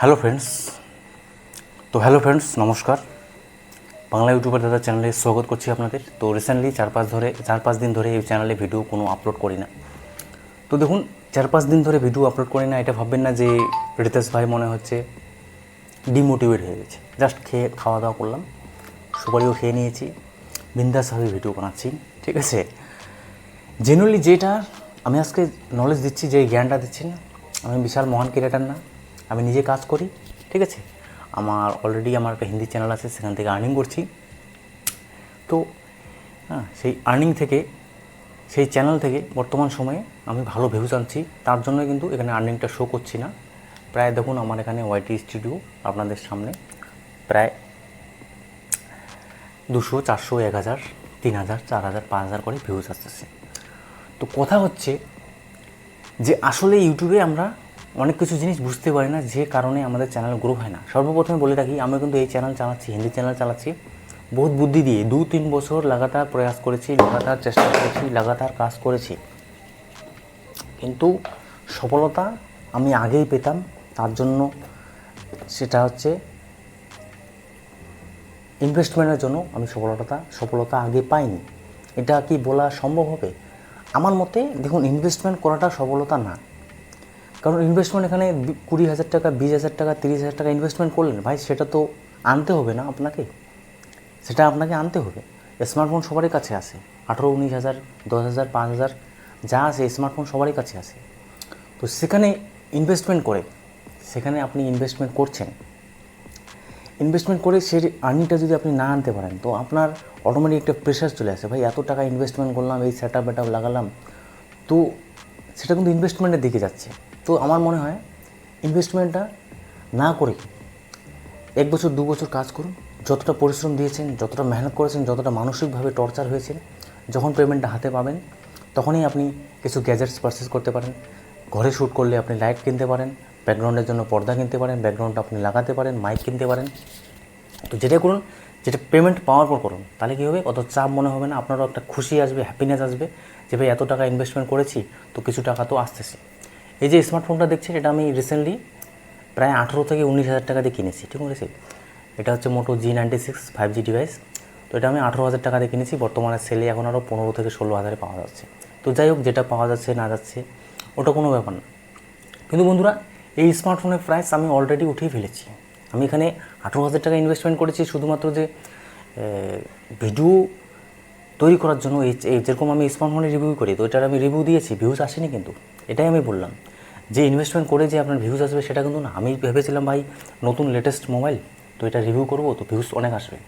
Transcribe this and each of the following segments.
Hello friends তো hello friends নমস্কার। Bangla YouTuber দাদা চ্যানেলে স্বাগত করছি আপনাদের। তো রিসেন্টলি চার পাঁচ ধরে চার পাঁচ দিন ধরে এই চ্যানেলে ভিডিও কোনো আপলোড করি না। তো দেখুন চার পাঁচ দিন ধরে ভিডিও আপলোড করি না, এটা ভাববেন না যে রিতেশ ভাই মনে হচ্ছে ডিমোটিভেট হয়ে গেছে। জাস্ট খেয়ে খাওয়া দাওয়া করলাম। সুপারিও খেয়ে নিয়েছি। বিন্দাসভাবে ভিডিও বানাচ্ছি, ঠিক আছে? জেনারেলি যেটা আমি আজকে নলেজ দিচ্ছি, যে জ্ঞানটা দিচ্ছি না আমি বিশাল মহান ক্রিয়েটার না। আমি নিজে কাজ করি, ঠিক আছে? আমার অলরেডি আমার একটা হিন্দি চ্যানেল আছে, সেখান থেকে আর্নিং করছি। তো হ্যাঁ সেই আর্নিং থেকে, সেই চ্যানেল থেকে বর্তমান সময়ে আমি ভালো ভিউজ আনছি। তার জন্য কিন্তু এখানে আর্নিংটা শো করছি না। প্রায় দেখুন, আমার এখানে ওয়াইটি স্টুডিও আপনাদের সামনে প্রায় দুশো, চারশো, এক হাজার, তিন হাজার, চার হাজার, পাঁচ হাজার করে ভিউজ আসতেছে। তো কথা হচ্ছে যে আসলে ইউটিউবে আমরা অনেক কিছু জিনিস বুঝতে পারি না, যে কারণে আমাদের চ্যানেল গ্রো হয় না। সর্বপ্রথমে বলে রাখি, আমি কিন্তু এই চ্যানেল চালাচ্ছি, হিন্দি চ্যানেল চালাচ্ছি বহুত বুদ্ধি দিয়ে। দু তিন বছর লাগাতার প্রয়াস করেছি, লাগাতার চেষ্টা করেছি, লাগাতার কাজ করেছি। কিন্তু সফলতা আমি আগেই পেতাম, তার জন্য সেটা হচ্ছে ইনভেস্টমেন্টের জন্য আমি সফলতা সফলতা আগে পাইনি। এটা কি বলা সম্ভব হবে? আমার মতে দেখুন ইনভেস্টমেন্ট করাটা সফলতা না। কারণ ইনভেস্টমেন্ট এখানে কুড়ি হাজার টাকা, বিশ হাজার টাকা, তিরিশ হাজার টাকা ইনভেস্টমেন্ট করলেন। ভাই, সেটা তো আনতে হবে না আপনাকে। সেটা আপনাকে আনতে হবে। স্মার্টফোন সবারই কাছে আছে। আঠেরো, উনিশ হাজার, দশ হাজার, পাঁচ হাজার, যা আছে স্মার্টফোন সবারই কাছে আছে। তো সেখানে ইনভেস্টমেন্ট করে, সেখানে আপনি ইনভেস্টমেন্ট করছেন। ইনভেস্টমেন্ট করে সেই আর্নিংটা যদি আপনি না আনতে পারেন, তো আপনার অটোমেটিক একটা প্রেশার চলে আসে। ভাই, এত টাকা ইনভেস্টমেন্ট করলাম, এই সেট আপ লাগালাম। তো সেটা কিন্তু ইনভেস্টমেন্টের দিকে যাচ্ছে। তো আমার মনে হয় ইনভেস্টমেন্টটা না করে এক বছর, দু বছর কাজ করুন। যতটা পরিশ্রম দিয়েছেন, যতটা মেহনত করেছেন, যতটা মানসিকভাবে টর্চার হয়েছেন, যখন পেমেন্টটা হাতে পাবেন, তখনই আপনি কিছু গ্যাজেটস পারচেস করতে পারেন। ঘরে শ্যুট করলে আপনি লাইট কিনতে পারেন ব্যাকগ্রাউন্ডের জন্য পর্দা কিনতে পারেন ব্যাকগ্রাউন্ডটা আপনি লাগাতে পারেন মাইক কিনতে পারেন। তো যেটা করুন, যেটা পেমেন্ট পাওয়ার পর করুন, তাহলে কী হবে? অত চাপ মনে হবে না, আপনারও একটা খুশি আসবে হ্যাপিনেস আসবে যে, ভাই, এত টাকা ইনভেস্টমেন্ট করেছি, তো কিছু টাকা তো আসতেছে। এই যে স্মার্টফোনটা দেখছেন, এটা আমি রিসেন্টলি প্রায় আঠেরো থেকে উনিশ হাজার টাকা দিয়ে কিনেছি, ঠিক আছে? এটা হচ্ছে Moto G ninety six five G device তো এটা আমি আঠেরো হাজার টাকা দিয়ে কিনেছি, বর্তমানে সেলে এখন আরও পনেরো থেকে ষোলো হাজারে পাওয়া যাচ্ছে। তো যাই হোক, যেটা পাওয়া যাচ্ছে, না যাচ্ছে, ওটা কোনো ব্যাপার না। কিন্তু বন্ধুরা, এই স্মার্টফোনের প্রাইস আমি অলরেডি উঠিয়ে ফেলেছি। আমি এখানে আঠেরো হাজার টাকা ইনভেস্টমেন্ট করেছি, শুধুমাত্র যে ভিডিও তৈরি করার জন্য। এই যেরকম আমি স্মার্টফোনে রিভিউ করি, তো এটার আমি রিভিউ দিয়েছি ভিউজ আসেনি কিন্তু। এটাই আমি বললাম। যে ইনভেস্টমেন্ট করে যে আপনার ভিউজ আসবে, সেটা কিন্তু না। আমি ভেবেছিলাম, ভাই, নতুন লেটেস্ট মোবাইল তো এটা রিভিউ করব, তো ভিউজ অনেক আসবে।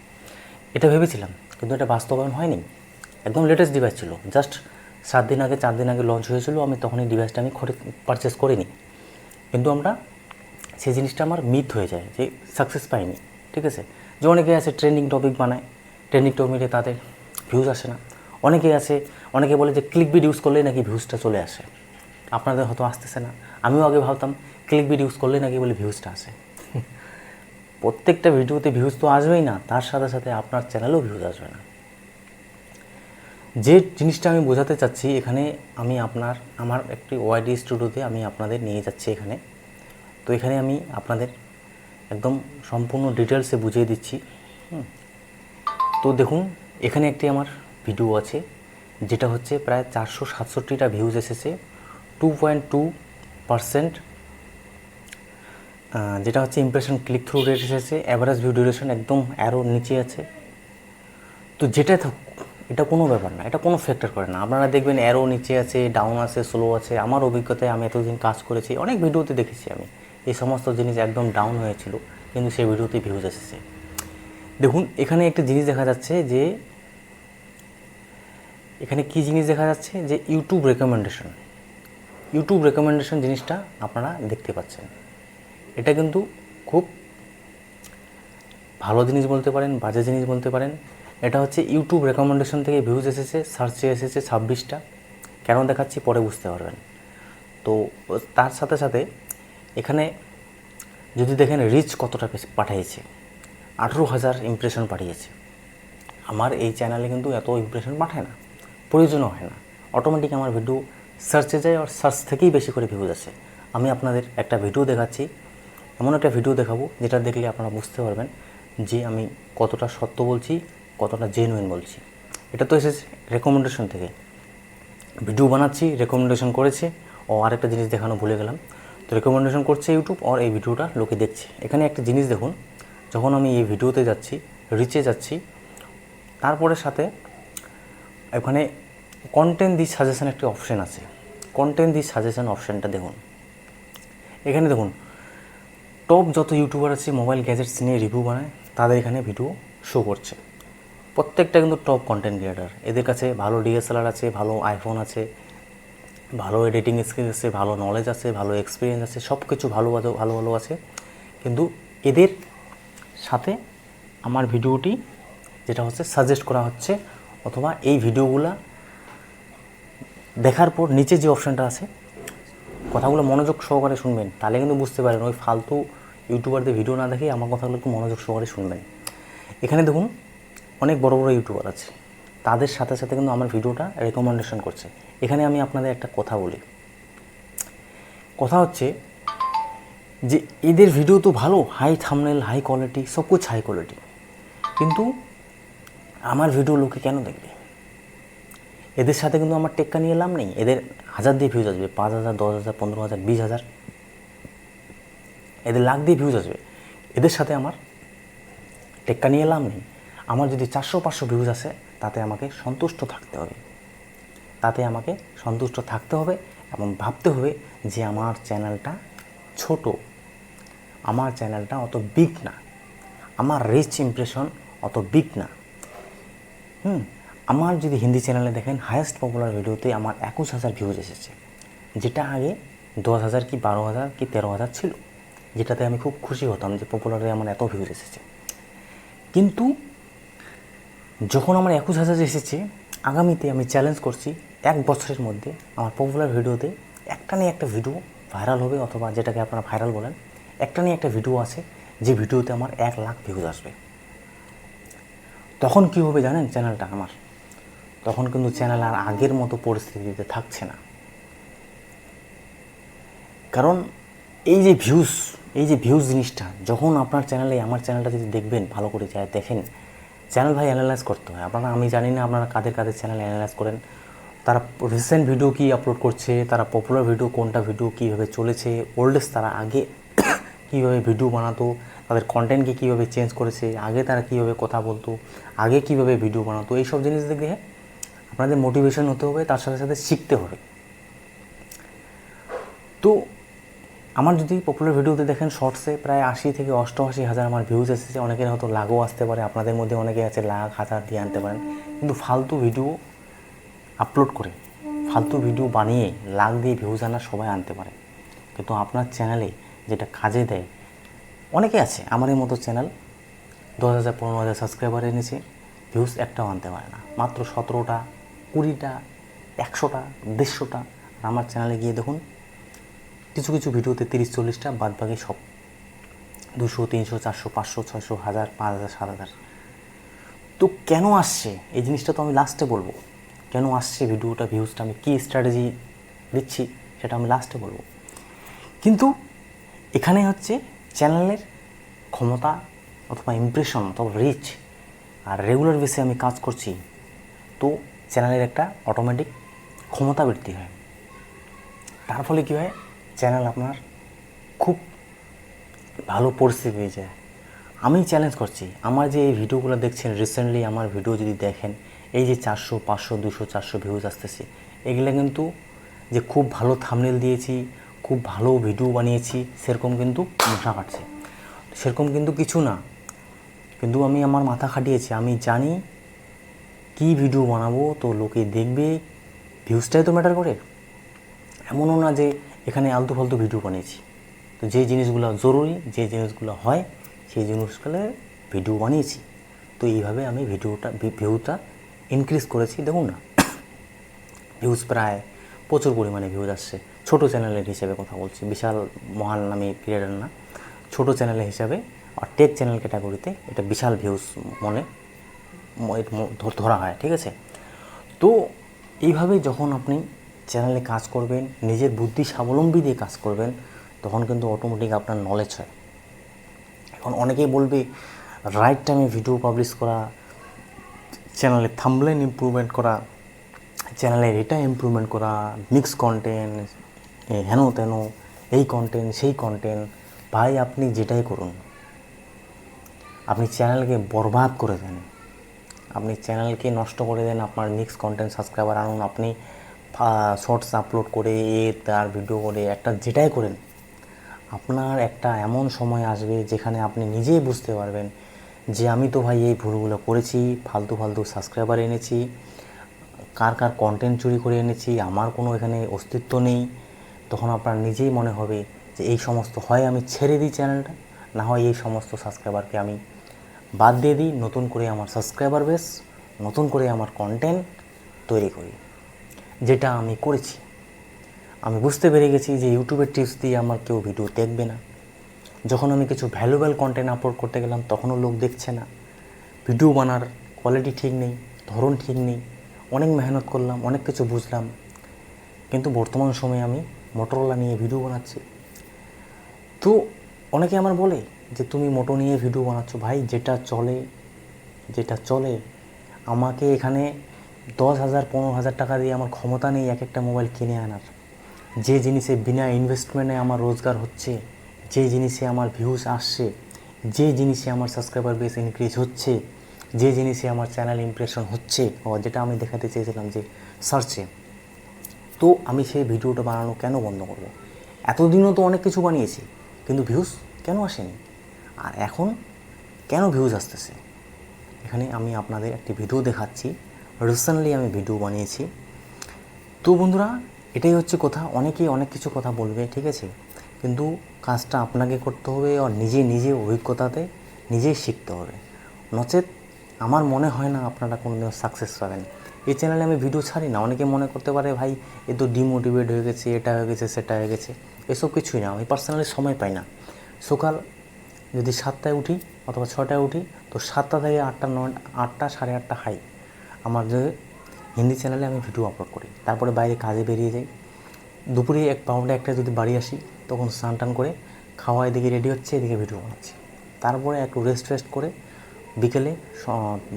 এটা ভেবেছিলাম, কিন্তু এটা বাস্তবায়ন হয়নি। একদম লেটেস্ট ডিভাইস ছিল। জাস্ট সাত দিন আগে, চার দিন আগে লঞ্চ হয়েছিল, আমি তখন এই ডিভাইসটা আমি পারচেস করিনি। কিন্তু আমরা সেই জিনিসটা আমার মিথ হয়ে যায় যে সাকসেস পাইনি, ঠিক আছে? যে অনেকে আছে ট্রেন্ডিং টপিক বানায় ট্রেন্ডিং টপিকে তাদের ভিউজ আসে না। অনেকে আছে, অনেকে বলে যে ক্লিক বিড ইউজ করলেই নাকি ভিউজটা চলে আসে। আপনাদের হয়তো আসতেছে না। আমিও আগে ভাবতাম ক্লিক বিড ইউজ করলে নাকি বলে ভিউজটা আসে। প্রত্যেকটা ভিডিওতে ভিউজ তো আসবেই না, তার সাথে সাথে আপনার চ্যানেলেও ভিউজ আসবে না। যে জিনিসটা আমি বোঝাতে চাচ্ছি, এখানে আমি আপনার, আমার একটি ওয়াইডি স্টুডিওতে আমি আপনাদের নিয়ে যাচ্ছি এখানে। তো এখানে আমি আপনাদের একদম সম্পূর্ণ ডিটেলসে বুঝিয়ে দিচ্ছি। তো দেখুন, এখানে একটি আমার ভিডিও আছে, যেটা হচ্ছে প্রায় চারশো সাতষট্টিটা ভিউজ এসেছে। Two point two percent. যেটা হচ্ছে ইমপ্রেশন ক্লিক থ্রু রেট এসেছে অ্যাভারেজ ভিউ ডিউরেশন একদম অ্যারো নিচে আছে। তো যেটা থাক এটা কোনো ব্যাপার না, এটা কোনো ফ্যাক্টর করে না। আপনারা দেখবেন অ্যারো নিচে আছে ডাউন আছে স্লো আছে। আমার অভিজ্ঞতায় আমি এতদিন কাজ করেছি, অনেক ভিডিওতে দেখেছি আমি। এই সমস্ত জিনিস একদম ডাউন হয়েছিল, কিন্তু সেই ভিডিওতে ভিউজ এসেছে। দেখুন, এখানে একটা জিনিস দেখা যাচ্ছে যে, এখানে কি জিনিস দেখা যাচ্ছে? যে ইউটিউব রেকমেন্ডেশন ইউটিউব রেকমেন্ডেশন জিনিসটা আপনারা দেখতে পাচ্ছেন। এটা কিন্তু খুব ভালো জিনিস বলতে পারেন, বাজে জিনিস বলতে পারেন। এটা হচ্ছে ইউটিউব রেকমেন্ডেশন থেকে ভিউজ এসেছে সার্চে এসেছে ছাব্বিশটা। কেন দেখাচ্ছি পরে বুঝতে পারবেন। তো তার সাথে সাথে এখানে যদি দেখেন রিচ কতটা পাঠিয়েছে। আঠেরো হাজার ইমপ্রেশন পাঠিয়েছে। আমার এই চ্যানেলে কিন্তু এত ইমপ্রেশন পাঠায় না। প্রয়োজনও হয় না। অটোমেটিক আমার ভিডিও সার্চে যায় আর সার্চ থেকেই বেশি করে ভিউজ আসে। আমি আপনাদের একটা ভিডিও দেখাচ্ছি। এমন একটা ভিডিও দেখাবো যেটা দেখলে আপনারা বুঝতে পারবেন যে আমি কতটা সত্য বলছি, কতটা জেনুইন বলছি। এটা তো এসেছে রেকমেন্ডেশন থেকে। ভিডিও বানাচ্ছি রেকমেন্ডেশন করেছে। ও আরেকটা জিনিস দেখানো ভুলে গেলাম। তো রেকমেন্ডেশন করছে ইউটিউব আর এই ভিডিওটা লোকে দেখছে। এখানে একটা জিনিস দেখুন, যখন আমি এই ভিডিওতে যাচ্ছি রিচে যাচ্ছি, তারপরে সাথে ওখানে কন্টেন্ট দি সাজেশান একটি অপশান আছে। কন্টেন্ট দি সাজেশন অপশানটা দেখুন। এখানে দেখুন টপ যত ইউটিউবার আছে মোবাইল গ্যাজেটস নিয়ে রিভিউ বানায়, তাদের এখানে ভিডিও শো করছে। প্রত্যেকটা কিন্তু টপ কন্টেন্ট ক্রিয়েটার এদের কাছে ভালো ডিএসএলআর আছে, ভালো আইফোন আছে, ভালো এডিটিং স্কিল আছে, ভালো নলেজ আছে, ভালো এক্সপিরিয়েন্স আছে সব কিছু ভালো ভালো ভালো ভালো আছে। কিন্তু এদের সাথে আমার ভিডিওটি যেটা হচ্ছে সাজেস্ট করা হচ্ছে, অথবা এই ভিডিওগুলা দেখার পর নিচে যে অপশানটা আছে, কথাগুলো মনোযোগ সহকারে শুনবেন, তাহলে কিন্তু বুঝতে পারেন ওই ফালতু ইউটিউবারদের ভিডিও না দেখে আমার কথাগুলো একটু মনোযোগ সহকারে শুনবেন। এখানে দেখুন, অনেক বড় বড় ইউটিউবার আছে, তাদের সাথে সাথে কিন্তু আমার ভিডিওটা রেকমেন্ডেশন করছে। এখানে আমি আপনাদের একটা কথা বলি। কথা হচ্ছে যে, এদের ভিডিও তো ভালো হাই থামনেল হাই কোয়ালিটি সব কিছু হাই কোয়ালিটি কিন্তু আমার ভিডিও লোকে কেন দেখবে? এদের সাথে কিন্তু আমার টেক্কা নিয়ে লাভ নেই। এদের হাজার দিয়ে ভিউজ আসবে, পাঁচ হাজার, দশ হাজার, পনেরো হাজার, বিশ হাজার। এদের লাখ দিয়ে ভিউজ আসবে। এদের সাথে আমার টেক্কা নিয়ে লাভ নেই। আমার যদি চারশো, পাঁচশো ভিউজ আসে, তাতে আমাকে সন্তুষ্ট থাকতে হবে। তাতে আমাকে সন্তুষ্ট থাকতে হবে এবং ভাবতে হবে যে আমার চ্যানেলটা ছোট। আমার চ্যানেলটা অত বিগ না। আমার রিচ ইমপ্রেশন অত বিগ না। হুম? আমার যদি হিন্দি চ্যানেলে দেখেন হায়েস্ট পপুলার ভিডিওতে আমার একুশ হাজার ভিউজ এসেছে। যেটা আগে দশ হাজার কি বারো হাজার কি তেরো হাজার ছিল। যেটাতে আমি খুব খুশি হতাম যে পপুলারে আমার এত ভিউজ এসেছে। কিন্তু যখন আমার একুশ হাজার এসেছে, আগামীতে আমি চ্যালেঞ্জ করছি এক বছরের মধ্যে আমার পপুলার ভিডিওতে একটা নিয়ে একটা ভিডিও ভাইরাল হবে অথবা যেটাকে আপনারা ভাইরাল বলেন, একটা নিয়ে একটা ভিডিও আছে যে ভিডিওতে আমার এক লাখ ভিউজ আসবে। তখন কী হবে জানেন চ্যানেলটা আমার? তখন কিন্তু চ্যানেল আর আগের মতো পরিস্থিতিতে থাকছে না। কারণ এই যে ভিউজ এই যে ভিউজ জিনিসটা, যখন আপনার চ্যানেলে, আমার চ্যানেলটা যদি দেখবেন, ভালো করে যায়, দেখেন, চ্যানেল ভাই অ্যানালাইজ করতে হয়। আপনারা, আমি জানি না আপনারা কাদের কাদের চ্যানেল অ্যানালাইজ করেন। তারা রিসেন্ট ভিডিও কি আপলোড করছে, তারা পপুলার ভিডিও কোনটা ভিডিও কীভাবে চলেছে ওল্ডেস্ট তারা আগে কীভাবে ভিডিও বানাতো, তাদের কন্টেন্টকে কীভাবে চেঞ্জ করেছে, আগে তারা কীভাবে কথা বলতো, আগে কীভাবে ভিডিও বানাতো, এইসব জিনিস দেখে আপনাদের মোটিভেশন হতে হবে, তার সাথে সাথে শিখতে হবে। তো আমার যদি পপুলার ভিডিওতে দেখেন শর্টসে প্রায় আশি থেকে অষ্টআশি হাজার আমার ভিউজ এসেছে। অনেকের হয়তো লাগও আসতে পারে, আপনাদের মধ্যে অনেকে আছে, লাখ, হাজার দিয়ে আনতে পারেন। কিন্তু ফালতু ভিডিও আপলোড করে, ফালতু ভিডিও বানিয়ে লাখ দিয়ে ভিউজ আনা সবাই আনতে পারে। কিন্তু আপনার চ্যানেলে যেটা কাজে দেয়, অনেকে আছে আমার মতো চ্যানেল দশ হাজার, পনেরো হাজার সাবস্ক্রাইবার এনেছে ভিউজ একটাও আনতে পারে না। মাত্র সতেরোটা কুড়িটা, একশোটা, দেড়শোটা আর আমার চ্যানেলে গিয়ে দেখুন, কিছু কিছু ভিডিওতে তিরিশ, চল্লিশটা, বাদ বাকি সব। দুশো, তিনশো, চারশো, পাঁচশো, ছয়শো, হাজার, পাঁচ হাজার, সাত হাজার। তো কেন আসছে? এই জিনিসটা তো আমি লাস্টে বলব। কেন আসছে ভিডিওটা ভিউজটা আমি কী স্ট্র্যাটেজি দিচ্ছি সেটা আমি লাস্টে বলব। কিন্তু এখানে হচ্ছে চ্যানেলের ক্ষমতা অথবা ইমপ্রেশন অথবা রিচ আর রেগুলার বেসে আমি কাজ করছি। তো চ্যানেলের একটা অটোমেটিক ক্ষমতা বৃদ্ধি হয়। তার ফলে কী হয়? চ্যানেল আপনার খুব ভালো পরিস্থিতি হয়ে যায়। আমি চ্যালেঞ্জ করছি, আমার যে এই ভিডিওগুলো দেখছেন রিসেন্টলি আমার ভিডিও যদি দেখেন, এই যে চারশো, পাঁচশো, দুশো, চারশো ভিউজ আসতেছে, এগুলো কিন্তু যে খুব ভালো থামনেল দিয়েছি, খুব ভালো ভিডিও বানিয়েছি, সেরকম কিন্তু মশা কাটছে। সেরকম কিন্তু কিছু না। কিন্তু আমি আমার মাথা খাটিয়েছি, আমি জানি কি ভিডিও বানাবো? তো লোকে দেখবে ভিউজটাই তো ম্যাটার করে। এমনও না যে এখানে আলতু ফালতু ভিডিও বানিয়েছি। তো যে জিনিসগুলো জরুরি, যে জিনিসগুলো হয়, সেই জিনিসগুলো ভিডিও বানিয়েছি। তো এইভাবে আমি ভিডিওটা ভিউটা ইনক্রিজ করেছি। দেখুন না ভিউজ প্রায় প্রচুর পরিমাণে ভিউজ আসছে। ছোটো চ্যানেলের হিসেবে কথা বলছি, বিশাল, মহান নামে ক্রিয়েটার না। ছোটো চ্যানেলের হিসাবে আর টেক চ্যানেল ক্যাটাগরিতে এটা বিশাল ভিউজ মনে। ধরা হয়, ঠিক আছে? তো এইভাবে যখন আপনি চ্যানেলে কাজ করবেন, নিজের বুদ্ধি স্বাবলম্বী দিয়ে কাজ করবেন, তখন কিন্তু অটোমেটিক আপনার নলেজ হয়। এখন অনেকেই বলবে রাইট টাইমে ভিডিও পাবলিশ করা চ্যানেলে থামলেন ইমপ্রুভমেন্ট করা চ্যানেলে এটা ইমপ্রুভমেন্ট করা মিক্স কন্টেন্ট হেন তেন, এই কন্টেন্ট সেই কন্টেন্ট ভাই আপনি যেটাই করুন, আপনি চ্যানেলকে বরবাদ করে দেন। আপনি চ্যানেলকে নষ্ট করে দেন, আপনার মিক্স কন্টেন্ট সাবস্ক্রাইবার আনুন, আপনি শর্টস আপলোড করে, এ, তার ভিডিও করে, একটা যেটাই করেন, আপনার একটা এমন সময় আসবে যেখানে আপনি নিজেই বুঝতে পারবেন যে আমি তো ভাই এই ভুলগুলো করেছি, ফালতু ফালতু সাবস্ক্রাইবার এনেছি, কার কার কন্টেন্ট চুরি করে এনেছি, আমার কোনো এখানে অস্তিত্ব নেই, তখন আপনার নিজেই মনে হবে যে এই সমস্ত হয় আমি ছেড়ে দিই চ্যানেলটা না হয় এই সমস্ত সাবস্ক্রাইবারকে আমি বাদ দিয়ে দিই, নতুন করে আমার সাবস্ক্রাইবার বেস নতুন করে আমার কন্টেন্ট তৈরি করি। যেটা আমি করেছি। আমি বুঝতে পেরে গেছি যে ইউটিউবের টিপস দিয়ে আমার কেউ ভিডিও দেখবে না। যখন আমি কিছু ভ্যালুয়েবল কন্টেন্ট আপলোড করতে গেলাম, তখনও লোক দেখছে না। ভিডিও বানার কোয়ালিটি ঠিক নেই, ধরন ঠিক নেই। অনেক মেহনত করলাম, অনেক কিছু বুঝলাম। কিন্তু বর্তমান সময়ে আমি মোটরোলা নিয়ে ভিডিও বানাচ্ছি। তো অনেকে আমার বলে যে তুমি মোটো নিয়ে ভিডিও বানাচ্ছ। ভাই, যেটা চলে যেটা চলে, আমাকে এখানে দশ হাজার, পনেরো হাজার টাকা দিয়ে আমার ক্ষমতা নেই এক একটা মোবাইল কিনে আনার। যে জিনিসে বিনা ইনভেস্টমেন্টে আমার রোজগার হচ্ছে, যে জিনিসে আমার ভিউজ আসছে, যে জিনিসে আমার সাবস্ক্রাইবার বেস ইনক্রিজ হচ্ছে, যে জিনিসে আমার চ্যানেল ইমপ্রেশন হচ্ছে যেটা আমি দেখাতে চেয়েছিলাম যে সার্চে তো আমি সেই ভিডিওটা বানানো কেন বন্ধ করব? এতদিনও তো অনেক কিছু বানিয়েছি, কিন্তু ভিউজ কেন আসেনি? আর এখন কেন ভিউজ আসতেছে? এখানে আমি আপনাদের একটি ভিডিও দেখাচ্ছি। রিসেন্টলি আমি ভিডিও বানিয়েছি। তো বন্ধুরা, এটাই হচ্ছে কথা। অনেকেই অনেক কিছু কথা বলবে, ঠিক আছে? কিন্তু কাজটা আপনাকে করতে হবে আর নিজে নিজে অভিজ্ঞতাতে নিজেই শিখতে হবে। নচেত আমার মনে হয় না আপনারা কোনোদিনও সাকসেস পাবেন। এই চ্যানেলে আমি ভিডিও ছাড়ি না। অনেকে মনে করতে পারে, ভাই, এ তো ডিমোটিভেট হয়ে গেছে, এটা হয়ে গেছে, সেটা হয়ে গেছে। এসব কিছুই না। আমি পার্সোনালি সময় পাই না। সকাল যদি সাতটায় উঠি অথবা ছটায় উঠি, তো সাতটা থেকে আটটা নয়, আটটা সাড়ে আটটা হাই। আমার যে হিন্দি চ্যানেলে আমি ভিডিও আপলোড করি। তারপরে বাইরে কাজে বেরিয়ে যাই। দুপুরে এক পাউন্ডে একটা যদি বাড়ি আসি, তখন স্নান টান করে খাওয়া এদিকে রেডি হচ্ছে, এদিকে ভিডিও বানাচ্ছি। তারপরে একটু রেস্ট রেস্ট করে বিকেলে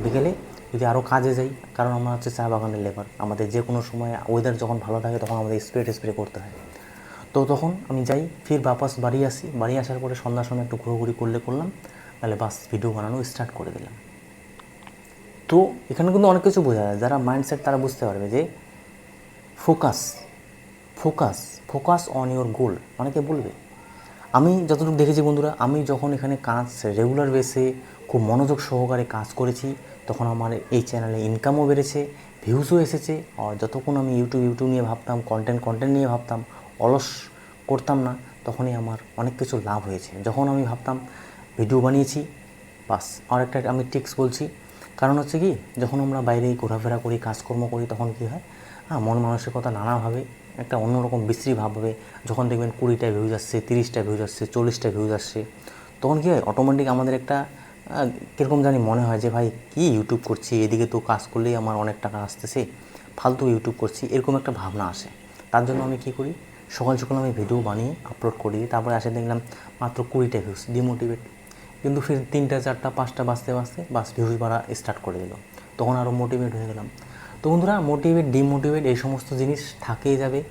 বিকেলে যদি আরও কাজে যাই, কারণ আমরা হচ্ছে চা বাগানের লেবার আমাদের যে কোনো সময় ওয়েদার যখন ভালো থাকে, তখন আমাদের স্প্রে স্প্রে করতে হয়। তো তখন আমি যাই, ফির বাপাস বাড়ি আসি। বাড়ি আসার পরে সন্ধ্যার সময় একটু ঘোরাঘুরি করলে করলাম তাহলে বাস, ভিডিও বানানো স্টার্ট করে দিলাম। তো এখানে কিন্তু অনেক কিছু বোঝা যায়। যারা মাইন্ডসেট তারা বুঝতে পারবে যে focus focus focus on your goal অনেকে বলবে, আমি যতটুকু দেখেছি বন্ধুরা, আমি যখন এখানে কাজ রেগুলার বেসে খুব মনোযোগ সহকারে কাজ করেছি, তখন আমার এই চ্যানেলে ইনকামও বেড়েছে ভিউজও এসেছে। আর যতক্ষণ আমি ইউটিউব ইউটিউব নিয়ে ভাবতাম কন্টেন্ট কন্টেন্ট নিয়ে ভাবতাম অলস করতাম না, তখনই আমার অনেক কিছু লাভ হয়েছে। যখন আমি ভাবতাম ভিডিও বানিয়েছি, বাস, আর একটা আমি টিক্স বলছি। কারণ হচ্ছে কি, যখন আমরা বাইরে ঘোরাফেরা করি, কাজকর্ম করি, তখন কী হয়? হ্যাঁ মন মানসিকতা নানাভাবে একটা অন্যরকম বিশ্রী ভাব হবে। যখন দেখবেন কুড়িটা ভিউজ আসছে, তিরিশটা ভিউজ আসছে, চল্লিশটা ভিউজ আসছে, তখন কী হয়? অটোমেটিক আমাদের একটা কীরকম জানি মনে হয় যে, ভাই, কী ইউটিউব করছি? এদিকে তো কাজ করলেই আমার অনেক টাকা আসতেছে, ফালতু ইউটিউব করছি। এরকম একটা ভাবনা আসে। তার জন্য আমি কী করি? সকাল সকাল আমি ভিডিও বানিয়ে আপলোড করি তারপরে আসে দেখলাম মাত্র কুড়িটা ভিউজ ডিমোটিভেট কিন্তু ফির তিনটা, চারটা, পাঁচটা বাজতে বাজতে বাস ভিউজ বাড়া স্টার্ট করে দিল। তখন আরও মোটিভেট হয়ে গেলাম। তো বন্ধুরা মোটিভেট ডিমোটিভেট এই সমস্ত জিনিস থাকেই যাবে।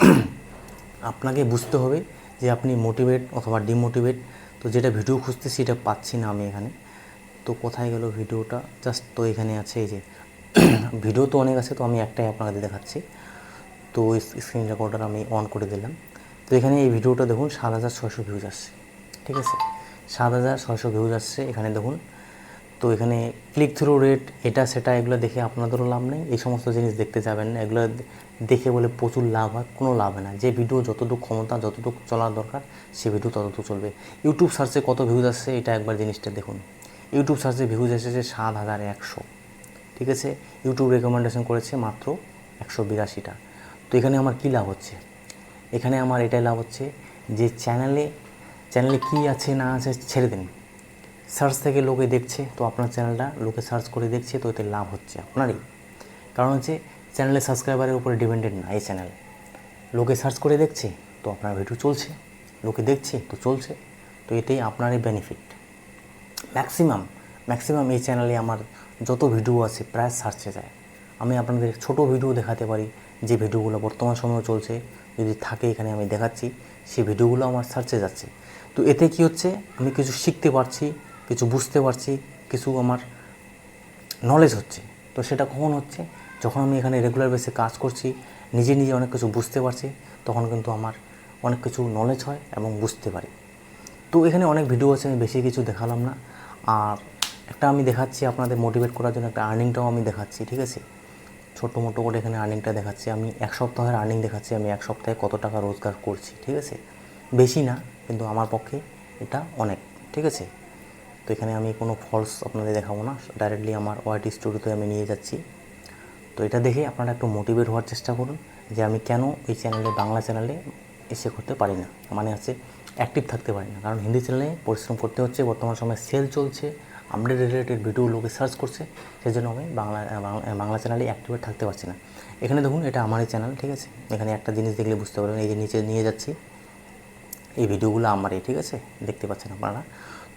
আপনাকে বুঝতে হবে যে আপনি মোটিভেট অথবা ডিমোটিভেট তো যেটা ভিডিও খুঁজতে সেটা পাচ্ছি না আমি এখানে। তো কোথায় গেল ভিডিওটা জাস্ট তো এখানে আছে এই যে। ভিডিও তো অনেক আছে, তো আমি একটাই আপনাদের দেখাচ্ছি। তো স্ক্রিন রেকর্ডার আমি অন করে দিলাম। তো এখানে এই ভিডিওটা দেখুন, সাত হাজার ছয়শো ভিউজ আসছে, ঠিক আছে? সাত হাজার ছয়শো ভিউজ আসছে এখানে দেখুন। তো এখানে ক্লিক থ্রু রেট এটা, সেটা, এগুলো দেখে আপনাদেরও লাভ নেই। এই সমস্ত জিনিস দেখতে যাবেন না এগুলো দেখে বলে প্রচুর লাভ হয়, কোনো লাভ হয় না। যে ভিডিও যতটুকু ক্ষমতা, যতটুকু চলার দরকার, সে ভিডিও ততটুকু চলবে। ইউটিউব সার্চে কত ভিউজ আসছে, এটা একবার জিনিসটা দেখুন। ইউটিউব সার্চে ভিউজ এসেছে সাত হাজার একশো, ঠিক আছে? ইউটিউব রেকমেন্ডেশন করেছে মাত্র একশো বিরাশিটা। তো এখানে আমার কী লাভ হচ্ছে? এখানে আমার এটাই লাভ হচ্ছে যে চ্যানেলে চ্যানেলে কী আছে না আছে ছেড়ে দিন। সার্চ থেকে লোকে দেখছে, তো আপনার চ্যানেলটা লোকে সার্চ করে দেখছে, তো এতে লাভ হচ্ছে আপনারই। কারণ হচ্ছে চ্যানেলে সাবস্ক্রাইবারের উপরে ডিপেন্ডেন্ট না এই চ্যানেল লোকে সার্চ করে দেখছে, তো আপনার ভিডিও চলছে। লোকে দেখছে, তো চলছে। তো এতেই আপনারই বেনিফিট ম্যাক্সিমাম ম্যাক্সিমাম এই চ্যানেলে আমার যত ভিডিও আছে প্রায় সার্চে যায়। আমি আপনাদের ছোট ভিডিও দেখাতে পারি যে ভিডিওগুলো বর্তমান সময়ে চলছে, যদি থাকে এখানে আমি দেখাচ্ছি, সেই ভিডিওগুলো আমার সার্চে যাচ্ছে। তো এতে কি হচ্ছে? আমি কিছু শিখতে পারছি, কিছু বুঝতে পারছি, কিছু আমার নলেজ হচ্ছে। তো সেটা কখন হচ্ছে? যখন আমি এখানে রেগুলার বেসে কাজ করছি, নিজে নিজে অনেক কিছু বুঝতে পারছি, তখন কিন্তু আমার অনেক কিছু নলেজ হয় এবং বুঝতে পারি। তো এখানে অনেক ভিডিও আছে, আমি বেশি কিছু দেখালাম না। আর একটা আমি দেখাচ্ছি আপনাদের মোটিভেট করার জন্য, একটা আর্নিংটাও আমি দেখাচ্ছি, ঠিক আছে? ছোটো মোটো করে এখানে আর্নিংটা দেখাচ্ছি। আমি এক সপ্তাহের আর্নিং দেখাচ্ছি। আমি এক সপ্তাহে কত টাকা রোজগার করছি, ঠিক আছে? বেশি না, কিন্তু আমার পক্ষে এটা অনেক, ঠিক আছে? তো এখানে আমি কোনো ফলস আপনাদের দেখাবো না। ডাইরেক্টলি আমার ওয়াইটি স্টুডিওতে আমি নিয়ে যাচ্ছি। তো এটা দেখে আপনারা একটু মোটিভেট হওয়ার চেষ্টা করুন যে আমি কেন এই চ্যানেলে বাংলা চ্যানেলে এসে করতে পারি না। মানে হচ্ছে অ্যাক্টিভ থাকতে পারি না। কারণ হিন্দি চ্যানেলে পরিশ্রম করতে হচ্ছে। বর্তমান সময়ে সেল চলছে। আপডেট রিলেটেড ভিডিও লোকে সার্চ করছে সেই জন্য আমি বাংলা- বাংলা চ্যানেলে অ্যাক্টিভেট থাকতে পারছি না। এখানে দেখুন, এটা আমারই চ্যানেল ঠিক আছে? এখানে একটা জিনিস দেখলে বুঝতে পারবেন, এই যে নিচে নিয়ে যাচ্ছি। এই ভিডিওগুলো আমারই, ঠিক আছে? দেখতে পাচ্ছেন আপনারা?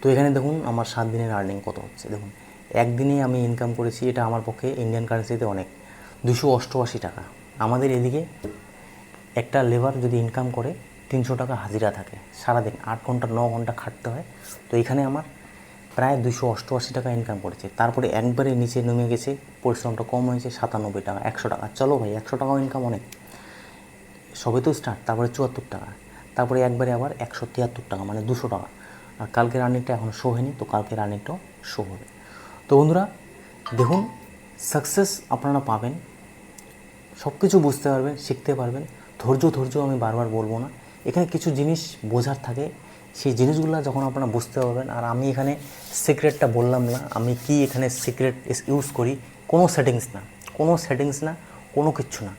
তো এখানে দেখুন, আমার সাত দিনের আর্নিং কত হচ্ছে? দেখুন, একদিনে আমি ইনকাম করেছি, এটা আমার পক্ষে ইন্ডিয়ান কারেন্সিতে অনেক। দুশো অষ্টআশি টাকা। আমাদের এদিকে একটা লেবার যদি ইনকাম করে, তিনশো টাকা হাজিরা থাকে। সারাদিন আট ঘণ্টা, ন ঘণ্টা খাটতে হয়। তো এখানে আমার প্রায় দুশো অষ্টআশি টাকা ইনকাম করেছে। তারপরে একবারে নিচে নেমে গেছে, পরিশ্রমটা কম হয়েছে, সাতানব্বই টাকা, একশো টাকা। চলো ভাই, একশো টাকাও ইনকাম অনেক। সবে তো স্টার্ট তারপরে চুয়াত্তর টাকা। তারপরে একবারে আবার একশো তিয়াত্তর টাকা মানে দুশো টাকা। আর কালকে রানিংটা এখন শো হয়নি, তো কালকের রানিংটাও শো হবে। তো বন্ধুরা, দেখুন সাকসেস আপনারা পাবেন। সব কিছু বুঝতে পারবেন, শিখতে পারবেন। ধৈর্য ধৈর্য আমি বারবার বলব না। এখানে কিছু জিনিস বোঝার থাকে সেই জিনিসগুলো যখন আপনারা বুঝতে পারবেন, আর আমি এখানে সিক্রেটটা বললাম না, আমি কি এখানে সিক্রেট ইউজ করি, কোনো সেটিংস না, কোনো সেটিংস না, কোনো কিচ্ছু না।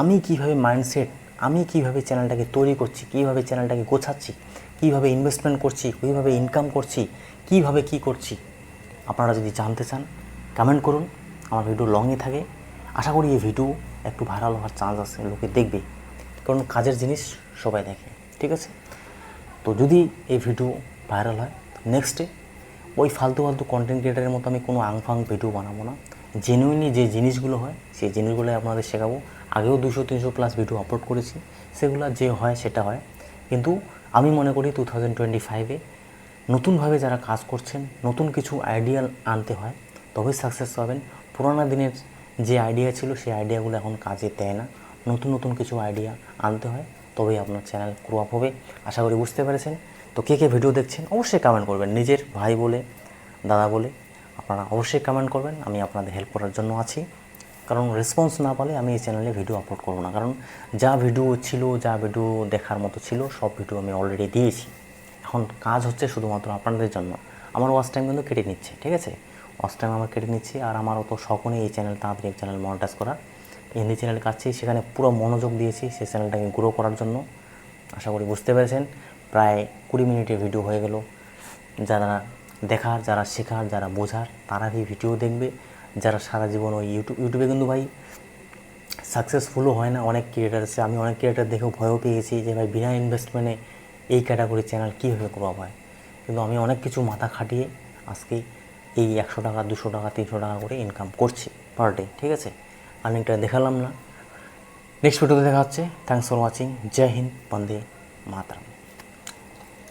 আমি কীভাবে মাইন্ডসেট আমি কীভাবে চ্যানেলটাকে তৈরি করছি, কীভাবে চ্যানেলটাকে গোছাচ্ছি, কীভাবে ইনভেস্টমেন্ট করছি, কীভাবে ইনকাম করছি, কীভাবে কি করছি, আপনারা যদি জানতে চান কমেন্ট করুন, আমার ভিডিও লংয়ে থাকে। আশা করি এই ভিডিও একটু ভাইরাল হওয়ার চান্স আছে, লোকে দেখবে, কারণ কাজের জিনিস সবাই দেখে, ঠিক আছে? তো যদি এই ভিডিও ভাইরাল হয় নেক্সটে ওই ফালতু ফালতু কন্টেন্ট ক্রিয়েটারের মতো আমি কোনো আংফাং ভিডিও বানাবো না। জেনুইনলি যে জিনিসগুলো হয়, সেই জিনিসগুলো আপনাদের শেখাবো। আগেও দুশো, তিনশো প্লাস ভিডিও আপলোড করেছি। সেগুলো যে হয়, সেটা হয়। কিন্তু আমি মনে করি টু থাউজেন্ড টোয়েন্টি ফাইভে নতুনভাবে যারা কাজ করছেন, নতুন কিছু আইডিয়া আনতে হয়, তবেই সাকসেস পাবেন। পুরোনো দিনের যে আইডিয়া ছিল, সেই আইডিয়াগুলো এখন কাজে দেয় না। নতুন নতুন কিছু আইডিয়া আনতে হয়। তবেই আপনার চ্যানেল গ্রো আপ হবে। আশা করি বুঝতে পেরেছেন। তো কে কে ভিডিও দেখছেন, অবশ্যই কমেন্ট করবেন। নিজের ভাই বলে, দাদা বলে, আপনারা অবশ্যই কমেন্ট করবেন। আমি আপনাদের হেল্প করার জন্য আছি। কারণ রেসপন্স না পেলে আমি এই চ্যানেলে ভিডিও আপলোড করব না। কারণ যা ভিডিও ছিল, যা ভিডিও দেখার মতো ছিল, সব ভিডিও আমি অলরেডি দিয়েছি। এখন কাজ হচ্ছে শুধুমাত্র আপনাদের জন্য। আমার ওয়াচ টাইম কিন্তু কেটে নিচ্ছে, ঠিক আছে? ওয়াচ টাইম আমার কেটে নিচ্ছে, আর আমার অত শখ নেই এই চ্যানেল তাড়াতাড়ি চ্যানেল মনিটাইজ করার। হিন্দি চ্যানেল কাছে সেখানে পুরো মনোযোগ দিয়েছি সেই চ্যানেলটাকে গ্রো করার জন্য। আশা করি বুঝতে পেরেছেন। প্রায় কুড়ি মিনিটের ভিডিও হয়ে গেল। যারা দেখার, যারা শেখার, যারা বোঝার তারা এই ভিডিও দেখবে। যারা সারা জীবন ওই ইউটিউব ইউটিউবে কিন্তু ভাই সাকসেসফুলও হয় না, অনেক ক্রিয়েটার আছে। আমি অনেক ক্রিয়েটার দেখেও ভয়ও পেয়েছি যে ভাই বিনা ইনভেস্টমেন্টে এই ক্যাটাগরি চ্যানেল কীভাবে গ্রো হয়। কিন্তু আমি অনেক কিছু মাথা খাটিয়ে আজকে এই একশো টাকা, দুশো টাকা, তিনশো টাকা করে ইনকাম করছি পার ডে ঠিক আছে? আর্নিংটা দেখালাম না। নেক্সট ভিডিওতে দেখা হচ্ছে। Thanks for watching Joy Hind Vande Mataram.